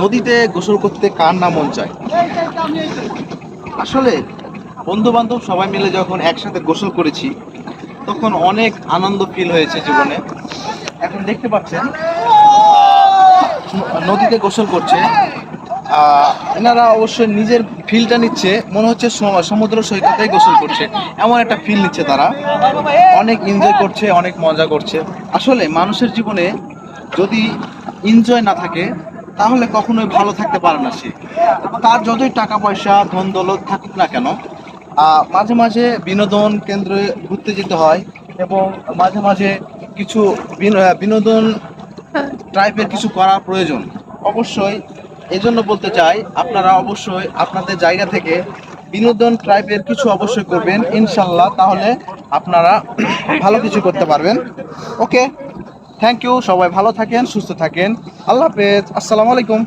নদীতে গোসল করতে কার না মন চায়? আসলে বন্ধু বান্ধব সবাই মিলে যখন একসাথে গোসল করেছি, তখন অনেক আনন্দ ফিল হয়েছে জীবনে। এখন দেখতে পাচ্ছেন নদীতে গোসল করছে। এনারা অবশ্যই নিজের ফিলটা নিচ্ছে। মনে হচ্ছে সম- সমুদ্র সৈকতে গোসল করছে। এমন একটা ফিল নিচ্ছে তারা। অনেক এনজয় করছে অনেক মজা করছে। আসলে মানুষের জীবনে যদি এনজয় না থাকে তাহলে কখনোই ভালো থাকতে পারে না সে। তার যতই টাকা পয়সা ধন দৌলত থাকুক না কেন মাঝে মাঝে বিনোদন কেন্দ্রে ঘুরতে যেতে হয় এবং মাঝে মাঝে কিছু বিনো- বিনোদন টাইপের কিছু করা প্রয়োজন। অবশ্যই এই জন্য বলতে চাই, আপনারা অবশ্যই আপনাদের জায়গা থেকে বিনোদন টাইপের কিছু অবশ্যই করবেন, ইনশাল্লাহ, তাহলে আপনারা ভালো কিছু করতে পারবেন। ওকে থ্যাংক ইউ সবাই ভালো থাকেন, সুস্থ থাকেন। আল্লাহ হাফেজ, আসসালামু আলাইকুম।